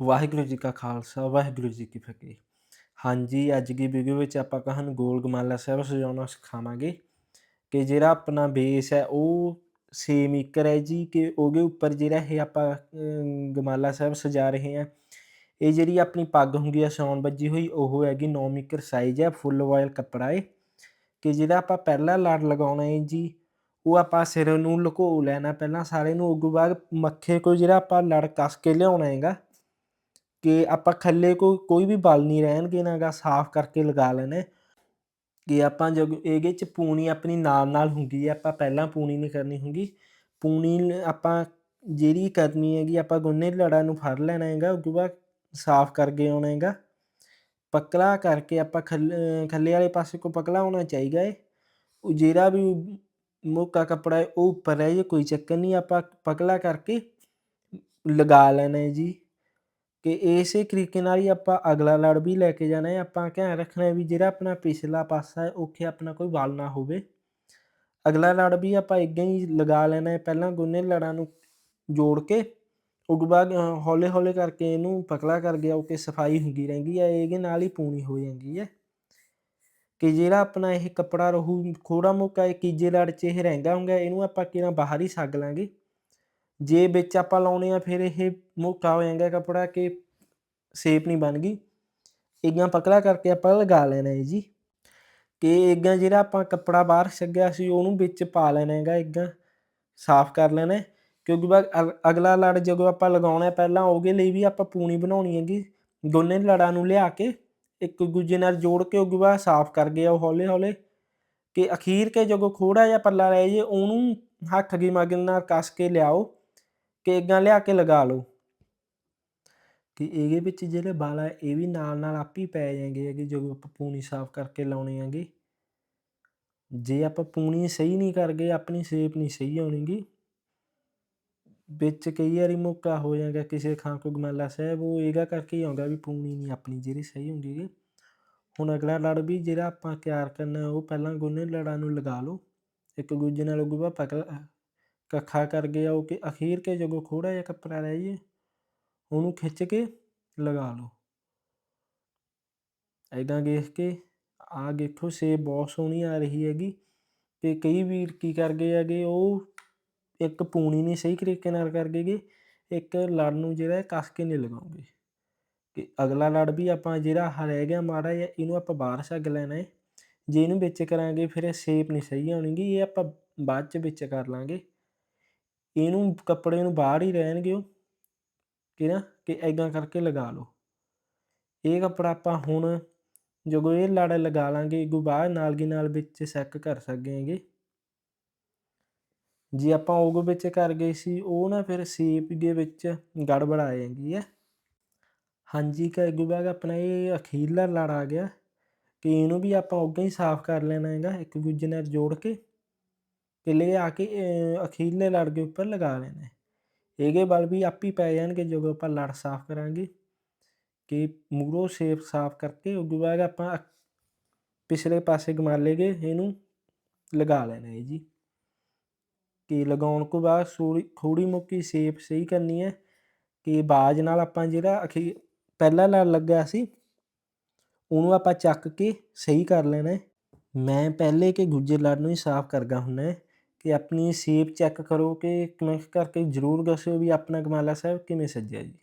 ਵਾਹਿਗੁਰੂ ਜੀ ਕਾ ਖਾਲਸਾ, ਵਾਹਿਗੁਰੂ ਜੀ ਕੀ ਫਤਿਹ। ਹਾਂਜੀ, ਅੱਜ ਦੀ ਵੀਡੀਓ ਵਿੱਚ ਆਪਾਂ ਕਹਾਣੀ ਗੋਲ ਗਮਾਲਾ ਸਾਹਿਬ ਸਜਾਉਣਾ ਸਿਖਾਵਾਂਗੇ ਕਿ ਜਿਹੜਾ ਆਪਣਾ ਬੇਸ ਹੈ ਉਹ 6 ਮੀਟਰ ਹੈ ਜੀ ਕਿ ਉਹਦੇ ਉੱਪਰ ਜਿਹੜਾ ਇਹ ਆਪਾਂ ਗਮਾਲਾ ਸਾਹਿਬ ਸਜਾ ਰਹੇ ਹਾਂ। ਇਹ ਜਿਹੜੀ ਆਪਣੀ ਪੱਗ ਹੁੰਦੀ ਹੈ ਸੌਣ ਵੱਜੀ ਹੋਈ, ਉਹ ਹੈਗੀ 9 ਮੀਟਰ ਸਾਈਜ਼ ਹੈ ਫੁੱਲ ਵਾਇਲ ਕੱਪੜਾ ਹੈ ਕਿ ਜਿਹੜਾ ਆਪਾਂ ਪਹਿਲਾ ਲੜ ਲਗਾਉਣਾ ਹੈ ਜੀ, ਉਹ ਆਪਾਂ ਸਿਰ ਨੂੰ ਲੁਕੋ ਲੈਣਾ ਪਹਿਲਾਂ ਸਾਰੇ ਨੂੰ ਉਦੋਂ ਬਾਅਦ ਮੱਥੇ ਕੋ ਜਿਹੜਾ ਆਪਾਂ ਲੜ ਕੱਸ ਕੇ ਲਿਆਉਣਾ ਹੈਗਾ ਕਿ ਆਪਾਂ ਖੱਲੇ ਕੋ, ਕੋਈ ਵੀ ਬਲ ਨਹੀਂ ਰਹਿਣਗੇ ਨਾਗਾ ਸਾਫ਼ ਕਰਕੇ ਲਗਾ ਲੈਣਾ। ਕਿ ਆਪਾਂ ਜਦ ਇਹਦੇ ਚ ਪੂਣੀ ਆਪਣੀ ਨਾਲ ਨਾਲ ਹੁੰਦੀ ਹੈ, ਆਪਾਂ ਪਹਿਲਾਂ ਪੂਣੀ ਨਹੀਂ ਕਰਨੀ ਹੁੰਦੀ। ਪੂਣੀ ਆਪਾਂ ਜਿਹੜੀ ਕਰਨੀ ਹੈਗੀ, ਆਪਾਂ ਗੁੰਨੇ ਲੜਾ ਨੂੰ ਫੜ ਲੈਣਾ ਹੈਗਾ ਉਦੋਂ ਬਾਅਦ ਸਾਫ਼ ਕਰਕੇ ਆਉਣਾ ਹੈਗਾ। ਪਕਲਾ ਕਰਕੇ ਆਪਾਂ ਖੱਲੇ ਖੱਲੇ ਵਾਲੇ ਪਾਸੇ ਕੋ ਪਕਲਾ ਹੋਣਾ ਚਾਹੀਦਾ ਹੈ। ਉਹ ਜਿਹੜਾ ਵੀ ਮੋਕਾ ਕੱਪੜਾ ਹੈ, ਉਹ ਉੱਪਰ ਰਹਿ ਜੇ ਕੋਈ ਚੱਕਰ ਨਹੀਂ, ਆਪਾਂ ਪਕਲਾ ਕਰਕੇ ਲਗਾ ਲੈਣਾ ਹੈ ਜੀ। ਕਿ ਇਸੇ ਤਰੀਕੇ ਨਾਲ ਹੀ ਆਪਾਂ ਅਗਲਾ ਲੜ ਵੀ ਲੈ ਕੇ ਜਾਣਾ ਹੈ। ਆਪਾਂ ਧਿਆਨ ਰੱਖਣਾ ਹੈ ਵੀ ਜਿਹੜਾ ਆਪਣਾ ਪਿਛਲਾ ਪਾਸਾ ਹੈ, ਉੱਥੇ ਆਪਣਾ ਕੋਈ ਵਲ ਨਾ ਹੋਵੇ। ਅਗਲਾ ਲੜ ਵੀ ਆਪਾਂ ਇੱਦਾਂ ਹੀ ਲਗਾ ਲੈਣਾ ਹੈ। ਪਹਿਲਾਂ ਗੁੰਨੇ ਲੜਾਂ ਨੂੰ ਜੋੜ ਕੇ ਉਦੋਂ ਬਾਅਦ ਹੌਲੇ ਹੌਲੇ ਕਰਕੇ ਇਹਨੂੰ ਪਤਲਾ ਕਰ ਗਿਆ ਕਿ ਸਫ਼ਾਈ ਹੁੰਦੀ ਰਹਿੰਦੀ ਹੈ, ਇਹਦੇ ਨਾਲ ਹੀ ਪੂਣੀ ਹੋ ਜਾਂਦੀ ਹੈ। ਕਿ ਜਿਹੜਾ ਆਪਣਾ ਇਹ ਕੱਪੜਾ ਰਹੂ ਖੋੜਾ ਮੋਟਾ ਇਹ ਤੀਜੇ ਲੜ 'ਚ ਇਹ ਰਹਿੰਦਾ ਹੁੰਦਾ ਇਹਨੂੰ ਆਪਾਂ ਕਿਹੜਾ ਬਾਹਰ ਹੀ ਛੱਗ ਲਾਂਗੇ। ਜੇ ਵਿੱਚ ਆਪਾਂ ਲਾਉਣੇ ਆ ਫਿਰ ਇਹ ਮੋਟਾ ਹੋ ਜਾਂਦਾ ਕੱਪੜਾ ਕਿ ਸ਼ੇਪ ਨਹੀਂ ਬਣ ਗਈ। ਇੱਦਾਂ ਪਤਲਾ ਕਰਕੇ ਆਪਾਂ ਲਗਾ ਲੈਣਾ ਹੈ ਜੀ। ਕਿ ਇੱਦਾਂ ਜਿਹੜਾ ਆਪਾਂ ਕੱਪੜਾ ਬਾਹਰ ਛੱਗਿਆ ਸੀ ਉਹਨੂੰ ਵਿੱਚ ਪਾ ਲੈਣਾ ਹੈਗਾ ਇੱਦਾਂ ਸਾਫ਼ ਕਰ ਲੈਣਾ ਕਿਉਂਕਿ ਬਾਅਦ ਅਗਲਾ ਲੜ ਜਦੋਂ ਆਪਾਂ ਲਗਾਉਣਾ ਪਹਿਲਾਂ ਉਹਦੇ ਲਈ ਵੀ ਆਪਾਂ ਪੂਣੀ ਬਣਾਉਣੀ ਹੈਗੀ, ਦੋਨੇ ਲੜਾਂ ਨੂੰ ਲਿਆ ਕੇ ਇੱਕ ਦੂਜੇ ਨਾਲ ਜੋੜ ਕੇ ਉਹਦੇ ਬਾਅਦ ਸਾਫ਼ ਕਰ ਗਿਆ ਉਹ ਹੌਲੇ ਹੌਲੇ ਕਿ ਅਖੀਰ ਕੇ ਜਦੋਂ ਖੋੜਾ ਜਿਹਾ ਪੱਲਾ ਰਹਿ ਜੇ ਉਹਨੂੰ ਹੱਥ ਦੀ ਮਗਲ ਨਾਲ ਕੱਸ ਕੇ ਲਿਆਓ। ਕਿ ਲਿਆ ਕੇ ਲਗਾ ਲਓ। ਕਿ ਇਹਦੇ ਵਿੱਚ ਜਿਹੜੇ ਵਾਲ ਆ, ਇਹ ਵੀ ਨਾਲ ਨਾਲ ਆਪ ਹੀ ਪੈ ਜਾਂਗੇ ਹੈਗੇ ਜਦੋਂ ਆਪਾਂ ਪੂਣੀ ਸਾਫ਼ ਕਰਕੇ ਲਾਉਣੇ ਹੈਗੇ। ਜੇ ਆਪਾਂ ਪੂਣੀ ਸਹੀ ਨਹੀਂ ਕਰ ਗਏ ਆਪਣੀ ਸ਼ੇਪ ਨਹੀਂ ਸਹੀ ਆਉਣੀਗੀ, ਵਿੱਚ ਕਈ ਵਾਰੀ ਮੌਕਾ ਹੋ ਜਾਂਦਾ ਕਿਸੇ ਖਾਂ ਕੋ ਗਮਾਲਾ ਸਾਹਿਬ, ਉਹ ਇਹਗਾ ਕਰਕੇ ਹੀ ਆਉਂਦਾ ਵੀ ਪੂਣੀ ਨਹੀਂ ਆਪਣੀ ਜਿਹੜੀ ਸਹੀ ਹੁੰਦੀ ਹੈ ਹੁਣ ਅਗਲਾ ਲੜ ਵੀ ਜਿਹੜਾ ਆਪਾਂ ਤਿਆਰ ਕਰਨਾ, ਉਹ ਪਹਿਲਾਂ ਗੁੰਨੇ ਲੜਾਂ ਨੂੰ ਲਗਾ ਲਓ। ਇੱਕ ਦੂਜੇ ਨਾਲ ਗੁਬਾ ਪਕੜ ਕੱਖਾ ਕਰ ਗਿਆ ਉਹ ਕਿ ਅਖੀਰ ਕੇ ਜਦੋਂ ਖੋੜਾ ਜਿਹਾ ਕੱਪੜਾ ਰਹਿ ਜੇ, ਉਹਨੂੰ ਖਿੱਚ ਕੇ ਲਗਾ ਲਓ। ਐਦਾਂ ਦੇਖ ਕੇ ਆ ਦੇਖੋ ਸੇਬ ਬਹੁਤ ਸੋਹਣੀ ਆ ਰਹੀ ਹੈਗੀ ਤੇ ਕਈ ਵੀਰ ਕੀ ਕਰ ਗਏ ਹੈਗੇ, ਉਹ ਇੱਕ ਪੂਣੀ ਨਹੀਂ ਸਹੀ ਤਰੀਕੇ ਨਾਲ ਕਰ ਗਏਗੇ ਇੱਕ ਲੜ ਨੂੰ ਜਿਹੜਾ ਕੱਸ ਕੇ ਨਹੀਂ ਲਗਾਉਂਗੇ ਕਿ ਅਗਲਾ ਲੜ ਵੀ ਆਪਾਂ ਜਿਹੜਾ ਆਹ ਰਹਿ ਗਿਆ ਮਾੜਾ ਜਿਹਾ, ਇਹਨੂੰ ਆਪਾਂ ਬਾਹਰ ਛੱਗ ਲੈਣਾ ਹੈ। ਜੇ ਇਹਨੂੰ ਵਿੱਚ ਕਰਾਂਗੇ, ਫਿਰ ਇਹ ਸ਼ੇਪ ਨਹੀਂ ਸਹੀ ਆਉਣੀਗੀ ਇਹ ਆਪਾਂ ਬਾਅਦ ਚ ਵਿੱਚ ਕਰ ਲਾਂਗੇ। ਇਹਨੂੰ ਕੱਪੜੇ ਨੂੰ ਬਾਹਰ ਹੀ ਰਹਿਣਗੇ ਉਹ, ਕਿ ਨਾ, ਕਿ ਐਦਾਂ ਕਰਕੇ ਲਗਾ ਲਓ। ਇਹ ਕੱਪੜਾ ਆਪਾਂ ਹੁਣ ਜਦੋਂ ਇਹ ਲੜ ਲਗਾ ਲਾਂਗੇ ਅੱਗੋਂ ਬਾਹਰ ਨਾਲ ਦੀ ਨਾਲ ਵਿੱਚ ਸੈੱਕ ਕਰ ਸਕਦੇ ਜੇ ਆਪਾਂ ਉਹ ਵਿੱਚ ਕਰ ਗਏ ਸੀ, ਉਹ ਨਾ ਫਿਰ ਸ਼ੇਪ ਦੇ ਵਿੱਚ ਗੜਬੜ ਆ ਜਾਂਦੀ ਹੈ। ਹਾਂਜੀ ਕਿ ਅੱਗੋਂ ਆਪਣਾ ਇਹ ਅਖੀਰਲਾ ਲੜ ਆ ਗਿਆ, ਕਿ ਇਹਨੂੰ ਵੀ ਆਪਾਂ ਉੱਦਾਂ ਹੀ ਸਾਫ਼ ਕਰ ਲੈਣਾ ਹੈਗਾ, ਇੱਕ ਦੂਜੇ ਨਾਲ ਜੋੜ ਕੇ। ਤੇ ਲੈ ਆ ਕੇ ਅਹ, ਅਖੀਰਲੇ ਲੜ ਦੇ ਉੱਪਰ ਲਗਾ ਲੈਣਾ। ਹੈ। ਇਹਦੇ ਵੱਲ ਵੀ ਆਪ ਹੀ ਪੈ ਜਾਣਗੇ ਜਦੋਂ ਆਪਾਂ ਲੜ ਸਾਫ਼ ਕਰਾਂਗੇ। ਕਿ ਮੂਰੋ ਸ਼ੇਪ ਸਾਫ਼ ਕਰਕੇ ਉਦੋਂ ਬਾਅਦ ਆਪਾਂ ਪਿਛਲੇ ਪਾਸੇ ਗਮਾਲੇ ਗਏ ਇਹਨੂੰ ਲਗਾ ਲੈਣਾ ਹੈ ਜੀ। ਕਿ ਲਗਾਉਣ ਤੋਂ ਬਾਅਦ ਥੋੜੀ ਥੋੜੀ ਮੋਕੀ ਸ਼ੇਪ ਸਹੀ ਕਰਨੀ ਹੈ। ਕਿ ਬਾਜ ਨਾਲ ਆਪਾਂ ਜਿਹੜਾ ਅਖੀ ਪਹਿਲਾ ਲੜ ਲੱਗਾ ਸੀ ਉਹਨੂੰ ਆਪਾਂ ਚੱਕ ਕੇ ਸਹੀ ਕਰ ਲੈਣਾ ਹੈ। ਮੈਂ ਪਹਿਲੇ ਕਿ ਦੂਜੇ ਲੜ ਨੂੰ ਹੀ ਸਾਫ਼ ਕਰਦਾ ਹੁੰਦਾ ਹੈ। ਕਿ ਆਪਣੀ ਸ਼ੇਪ ਚੈੱਕ ਕਰੋ ਕਿ ਕਮੈਂਟ ਕਰਕੇ ਜ਼ਰੂਰ ਦੱਸਿਓ ਵੀ ਆਪਣਾ ਗਮਾਲਾ ਸਾਹਿਬ ਕਿਵੇਂ ਸੱਜਿਆ ਜੀ।